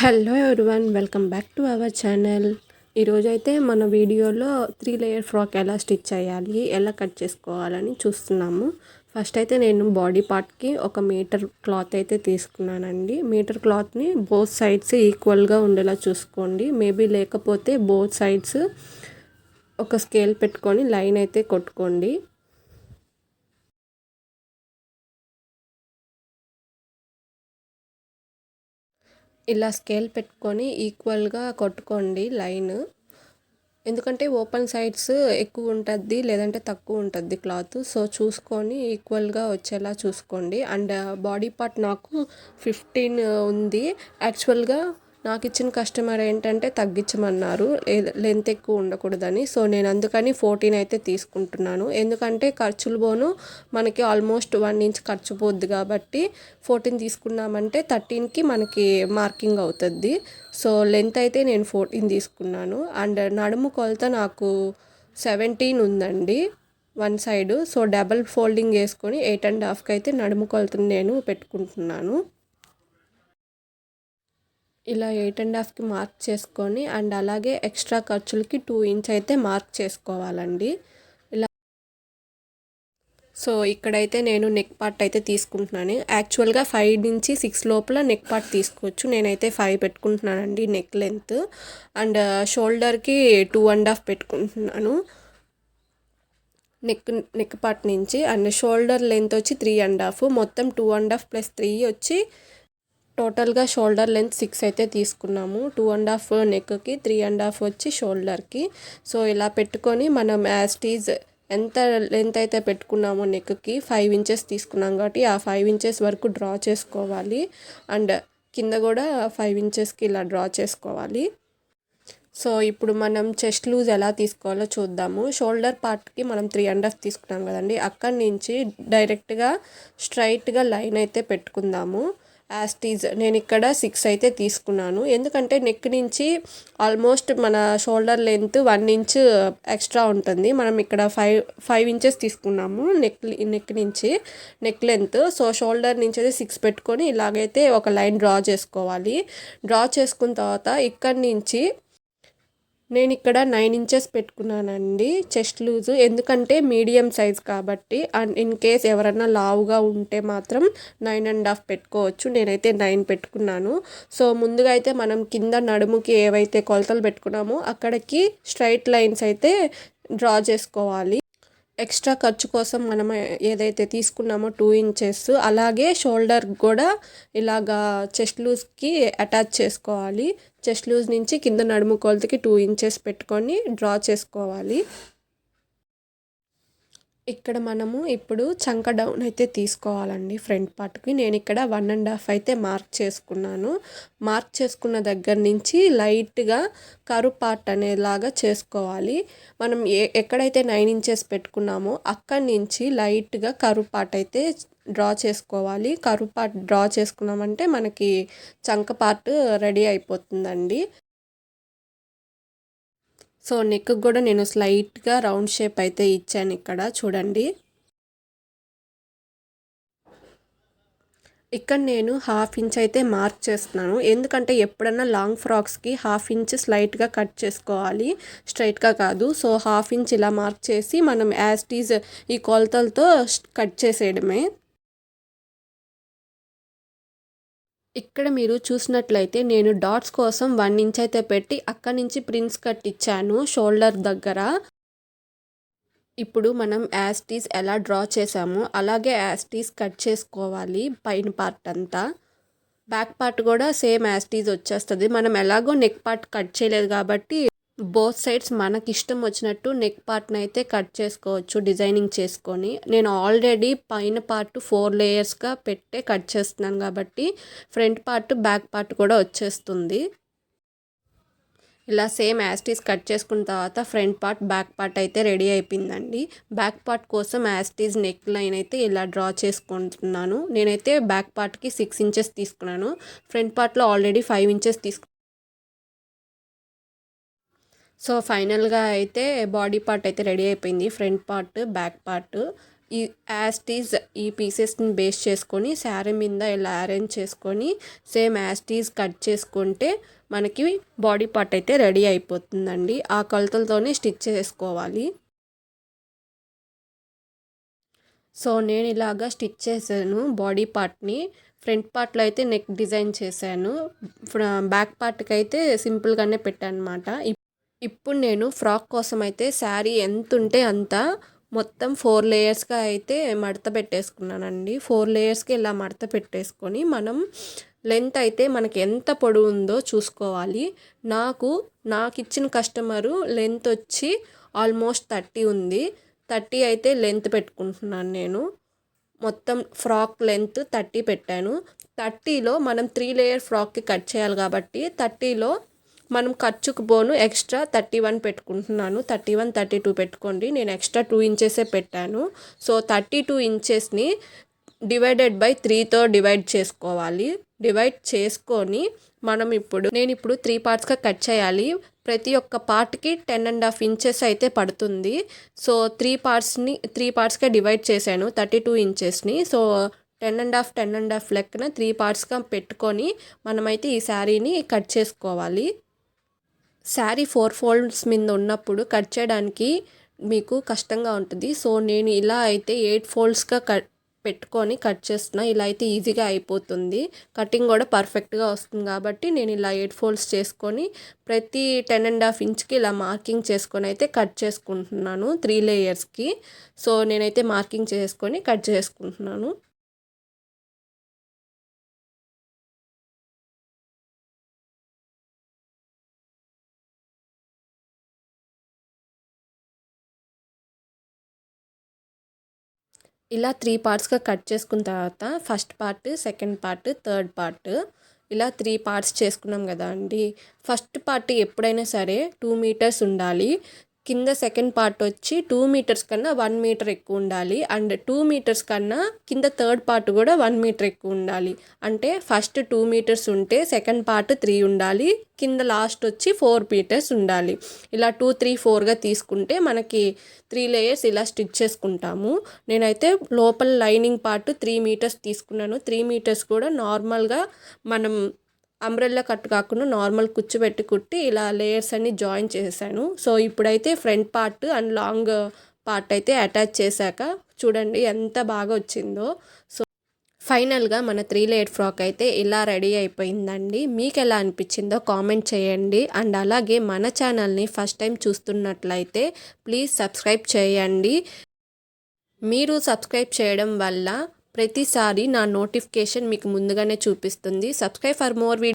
Hello everyone welcome back to our channel. ఈరోజైతే మన వీడియోలో త్రీ లేయర్ ఫ్రాక్ ఎలా స్టిచ్ చేయాలి ఎలా కట్ చేసుకోవాలని చూస్తున్నాము. ఫస్ట్ అయితే నేను బాడీ పార్ట్కి ఒక మీటర్ క్లాత్ అయితే తీసుకున్నానండి. మీటర్ క్లాత్ని బోత్ సైడ్స్ ఈక్వల్గా ఉండేలా చూసుకోండి. మేబీ లేకపోతే బోత్ సైడ్స్ ఒక స్కేల్ పెట్టుకొని లైన్ అయితే కొట్టుకోండి. ఇలా స్కేల్ పెట్టుకొని ఈక్వల్గా కొట్టుకోండి లైన్. ఎందుకంటే ఓపెన్ సైడ్స్ ఎక్కువ ఉంటుంది లేదంటే తక్కువ ఉంటుంది క్లాత్. సో చూసుకొని ఈక్వల్గా వచ్చేలా చూసుకోండి. అండ్ బాడీ పార్ట్ నాకు ఫిఫ్టీన్ ఉంది. యాక్చువల్గా నాకు ఇచ్చిన కస్టమర్ ఏంటంటే తగ్గించమన్నారు. లెంత్ ఎక్కువ ఉండకూడదని. సో నేను అందుకని ఫోర్టీన్ అయితే తీసుకుంటున్నాను. ఎందుకంటే ఖర్చులు పోను. మనకి ఆల్మోస్ట్ వన్ ఇంచ్ ఖర్చు పోద్ది కాబట్టి ఫోర్టీన్ తీసుకున్నామంటే థర్టీన్కి మనకి మార్కింగ్ అవుతుంది. సో లెంత్ అయితే నేను ఫోర్టీన్ తీసుకున్నాను. అండ్ నడుము కొలత నాకు సెవెంటీన్ ఉందండి one side. So double folding వేసుకొని ఎయిట్ అండ్ హాఫ్కి అయితే నడుము కొలతను నేను పెట్టుకుంటున్నాను. ఇలా ఎయిట్ అండ్ హాఫ్కి మార్క్ చేసుకొని అండ్ అలాగే ఎక్స్ట్రా ఖర్చులకి టూ ఇంచ్ అయితే మార్క్ చేసుకోవాలండి. ఇలా సో ఇక్కడైతే నేను నెక్ పార్ట్ అయితే తీసుకుంటున్నాను. యాక్చువల్గా ఫైవ్ నుంచి సిక్స్ లోపల నెక్ పార్ట్ తీసుకోవచ్చు. నేనైతే ఫైవ్ పెట్టుకుంటున్నానండి నెక్ లెంత్ అండ్ షోల్డర్కి టూ అండ్ హాఫ్ పెట్టుకుంటున్నాను. నెక్ నెక్ పార్ట్ నుంచి అండ్ షోల్డర్ లెంత్ వచ్చి త్రీ అండ్ హాఫ్. మొత్తం two and half plus three వచ్చి టోటల్గా షోల్డర్ లెంత్ సిక్స్ అయితే తీసుకున్నాము. టూ అండ్ హాఫ్ నెక్కి త్రీ అండ్ హాఫ్ వచ్చి షోల్డర్కి. సో ఇలా పెట్టుకొని మనం యాస్టీజ్ ఎంత లెంత్ అయితే పెట్టుకున్నామో నెక్కి ఫైవ్ ఇంచెస్ తీసుకున్నాం కాబట్టి ఆ ఫైవ్ ఇంచెస్ వరకు డ్రా చేసుకోవాలి. అండ్ కింద కూడా ఫైవ్ ఇంచెస్కి ఇలా డ్రా చేసుకోవాలి. సో ఇప్పుడు మనం చెస్ట్ లూజ్ ఎలా తీసుకోవాలో చూద్దాము. షోల్డర్ పార్ట్కి మనం త్రీ అండ్ హాఫ్ తీసుకున్నాం కదండి. అక్కడి నుంచి డైరెక్ట్గా స్ట్రైట్గా లైన్ అయితే పెట్టుకుందాము. యాస్టీజ్ నేను ఇక్కడ సిక్స్ అయితే తీసుకున్నాను. ఎందుకంటే నెక్ నుంచి ఆల్మోస్ట్ మన shoulder length one inch extra ఉంటుంది. మనం ఇక్కడ ఫైవ్ ఫైవ్ ఇంచెస్ తీసుకున్నాము నెక్ నెక్ నుంచి నెక్ లెంత్ సో షోల్డర్ నుంచి అయితే సిక్స్ పెట్టుకొని ఇలాగైతే ఒక లైన్ డ్రా చేసుకోవాలి. డ్రా చేసుకున్న తర్వాత ఇక్కడి నుంచి నేను ఇక్కడ నైన్ ఇంచెస్ పెట్టుకున్నానండి. చెస్ట్ లూజు ఎందుకంటే మీడియం సైజ్ కాబట్టి అండ్ ఇన్ కేస్ ఎవరన్నా లావుగా ఉంటే మాత్రం నైన్ అండ్ హాఫ్ పెట్టుకోవచ్చు. నేనైతే నైన్ పెట్టుకున్నాను. సో ముందుగా అయితే మనం కింద నడుముకి ఏవైతే కొలతలు పెట్టుకున్నామో అక్కడికి స్ట్రైట్ లైన్స్ అయితే డ్రా చేసుకోవాలి. ఎక్స్ట్రా ఖర్చు కోసం మనం ఏదైతే తీసుకున్నామో టూ ఇంచెస్ అలాగే షోల్డర్ కూడా ఇలాగా చెస్ట్ లూజ్కి అటాచ్ చేసుకోవాలి. చెస్ట్ లూజ్ నుంచి కింద నడుము కొలతకి టూ ఇంచెస్ పెట్టుకొని డ్రా చేసుకోవాలి. ఇక్కడ మనము ఇప్పుడు చంక డౌన్ అయితే తీసుకోవాలండి ఫ్రంట్ పార్ట్కి నేను ఇక్కడ వన్ అండ్ హాఫ్ అయితే మార్క్ చేసుకున్నాను. మార్క్ చేసుకున్న దగ్గర నుంచి లైట్గా కరు పార్ట్ అనేలాగా చేసుకోవాలి. మనం ఏ ఎక్కడైతే నైన్ ఇంచెస్ పెట్టుకున్నామో అక్కడి నుంచి లైట్గా కరు పార్ట్ అయితే డ్రా చేసుకోవాలి. కరు పార్ట్ డ్రా చేసుకున్నామంటే మనకి చంక పార్ట్ రెడీ అయిపోతుందండి. సో నెక్ కూడా నేను స్లైట్గా రౌండ్ షేప్ అయితే ఇచ్చాను ఇక్కడ చూడండి. ఇక్కడ నేను హాఫ్ ఇంచ్ అయితే మార్క్ చేస్తున్నాను. ఎందుకంటే ఎప్పుడన్నా లాంగ్ ఫ్రాక్స్కి హాఫ్ ఇంచ్ స్లైట్గా కట్ చేసుకోవాలి. స్ట్రైట్గా కాదు. సో హాఫ్ ఇంచ్ ఇలా మార్క్ చేసి మనం యాజ్ టీజ్ ఈ కొలతలతో కట్ చేసేయడమే. ఇక్కడ మీరు చూసినట్లయితే నేను డాట్స్ కోసం వన్ ఇంచ్ అయితే పెట్టి అక్కడి నుంచి ప్రిన్స్ కట్ ఇచ్చాను షోల్డర్ దగ్గర. ఇప్పుడు మనం యాస్టీస్ ఎలా డ్రా చేసామో అలాగే యాస్టీస్ కట్ చేసుకోవాలి పైన పార్ట్ అంతా. బ్యాక్ పార్ట్ కూడా సేమ్ యాస్టీస్ వచ్చేస్తుంది. మనం ఎలాగో నెక్ పార్ట్ కట్ చేయలేదు కాబట్టి బోత్ సైడ్స్ మనకి ఇష్టం వచ్చినట్టు నెక్ పార్ట్ని అయితే కట్ చేసుకోవచ్చు డిజైనింగ్ చేసుకొని. నేను ఆల్రెడీ పైన పార్ట్ ఫోర్ లేయర్స్గా పెట్టే కట్ చేస్తున్నాను కాబట్టి ఫ్రంట్ పార్ట్ బ్యాక్ పార్ట్ కూడా వచ్చేస్తుంది. ఇలా సేమ్ యాస్టీస్ కట్ చేసుకున్న తర్వాత ఫ్రంట్ పార్ట్ బ్యాక్ పార్ట్ అయితే రెడీ అయిపోయిందండి. బ్యాక్ పార్ట్ కోసం యాస్టీస్ నెక్ లైన్ అయితే ఇలా డ్రా చేసుకుంటున్నాను. నేనైతే బ్యాక్ పార్ట్కి సిక్స్ ఇంచెస్ తీసుకున్నాను. ఫ్రంట్ పార్ట్లో ఆల్రెడీ ఫైవ్ ఇంచెస్ తీసుకు సో ఫైనల్గా అయితే బాడీ పార్ట్ అయితే రెడీ అయిపోయింది. Front part back part. ఈ యాస్టీస్ ఈ పీసెస్ని బేస్ చేసుకొని శారీ మీద ఇలా అరేంజ్ చేసుకొని సేమ్ యాస్టీస్ కట్ చేసుకుంటే మనకి బాడీ పార్ట్ అయితే రెడీ అయిపోతుందండి. ఆ కొలతలతోనే స్టిచ్ చేసుకోవాలి. సో నేను ఇలాగా స్టిచ్ చేశాను బాడీ పార్ట్ని. ఫ్రంట్ పార్ట్లో అయితే నెక్ డిజైన్ చేశాను. బ్యాక్ పార్ట్కి అయితే సింపుల్గానే పెట్టాను అనమాట ఇప్పుడు నేను ఫ్రాక్ కోసం అయితే శారీ ఎంత ఉంటే అంత మొత్తం ఫోర్ లేయర్స్గా అయితే మడత పెట్టేసుకున్నానండి. ఫోర్ లేయర్స్కి ఇలా మడత పెట్టేసుకొని మనం లెంత్ అయితే మనకి ఎంత పొడవు ఉందో చూసుకోవాలి. నాకు నాకు ఇచ్చిన కస్టమరు లెంత్ వచ్చి ఆల్మోస్ట్ థర్టీ ఉంది. థర్టీ అయితే లెంత్ పెట్టుకుంటున్నాను నేను. మొత్తం ఫ్రాక్ లెంత్ థర్టీ పెట్టాను. థర్టీలో మనం త్రీ లేయర్ ఫ్రాక్కి కట్ చేయాలి కాబట్టి థర్టీలో మనం ఖర్చుకు పోను ఎక్స్ట్రా థర్టీ వన్ పెట్టుకుంటున్నాను. థర్టీ వన్ థర్టీ టూ పెట్టుకోండి. నేను ఎక్స్ట్రా టూ ఇంచెసే పెట్టాను. సో థర్టీ టూ ఇంచెస్ని డివైడెడ్ బై త్రీతో డివైడ్ చేసుకోవాలి. డివైడ్ చేసుకొని మనం ఇప్పుడు నేను ఇప్పుడు త్రీ పార్ట్స్గా కట్ చేయాలి. ప్రతి ఒక్క పార్ట్కి టెన్ అండ్ హాఫ్ ఇంచెస్ అయితే పడుతుంది. సో త్రీ పార్ట్స్ని త్రీ పార్ట్స్గా డివైడ్ చేశాను thirty two ఇంచెస్ని. So ten and half ten and half లెక్కన త్రీ పార్ట్స్గా పెట్టుకొని మనమైతే ఈ శారీని కట్ చేసుకోవాలి. శారీ ఫోర్ ఫోల్డ్స్ మీద ఉన్నప్పుడు కట్ చేయడానికి మీకు కష్టంగా ఉంటుంది. సో నేను ఇలా అయితే ఎయిట్ ఫోల్డ్స్గా కట్ పెట్టుకొని కట్ చేస్తున్నా. ఇలా అయితే ఈజీగా అయిపోతుంది. కటింగ్ కూడా పర్ఫెక్ట్గా వస్తుంది కాబట్టి నేను ఇలా ఎయిట్ ఫోల్డ్స్ చేసుకొని ప్రతి టెన్ అండ్ హాఫ్ ఇంచ్కి ఇలా మార్కింగ్ చేసుకొని అయితే కట్ చేసుకుంటున్నాను త్రీ లేయర్స్కి. సో నేనైతే మార్కింగ్ చేసుకొని కట్ చేసుకుంటున్నాను. ఇలా త్రీ పార్ట్స్గా కట్ చేసుకున్న తర్వాత first part second part third part ఇలా త్రీ పార్ట్స్ చేసుకున్నాం కదా అండి. ఫస్ట్ పార్ట్ ఎప్పుడైనా సరే టూ మీటర్స్ ఉండాలి. కింద సెకండ్ పార్ట్ వచ్చి టూ మీటర్స్ కన్నా వన్ మీటర్ ఎక్కువ ఉండాలి. అండ్ టూ మీటర్స్ కన్నా కింద థర్డ్ పార్ట్ కూడా వన్ మీటర్ ఎక్కువ ఉండాలి. అంటే ఫస్ట్ టూ మీటర్స్ ఉంటే సెకండ్ పార్ట్ త్రీ ఉండాలి. కింద లాస్ట్ వచ్చి ఫోర్ మీటర్స్ ఉండాలి. ఇలా టూ త్రీ ఫోర్గా తీసుకుంటే మనకి త్రీ లేయర్స్ ఇలా స్టిచ్ చేసుకుంటాము. నేనైతే లోపల లైనింగ్ పార్ట్ త్రీ మీటర్స్ తీసుకున్నాను. త్రీ మీటర్స్ కూడా నార్మల్గా మనం అంబ్రెల్లా కట్ కాకుండా నార్మల్ కుచ్చుపెట్టి కుట్టి ఇలా లేయర్స్ అన్ని జాయిన్ చేశాను సో ఇప్పుడైతే front part and long part అయితే అటాచ్ చేశాక చూడండి ఎంత బాగా వచ్చిందో. సో ఫైనల్గా మన త్రీ లేయర్ ఫ్రాక్ అయితే ఇలా రెడీ అయిపోయిందండి. మీకు ఎలా అనిపించిందో కామెంట్ చేయండి. అండ్ అలాగే మన ఛానల్ని ఫస్ట్ టైం చూస్తున్నట్లయితే ప్లీజ్ సబ్స్క్రైబ్ చేయండి. మీరు సబ్స్క్రైబ్ చేయడం వల్ల ప్రతిసారి నా నోటిఫికేషన్ మీకు ముందుగానే చూపిస్తుంది. Subscribe for more video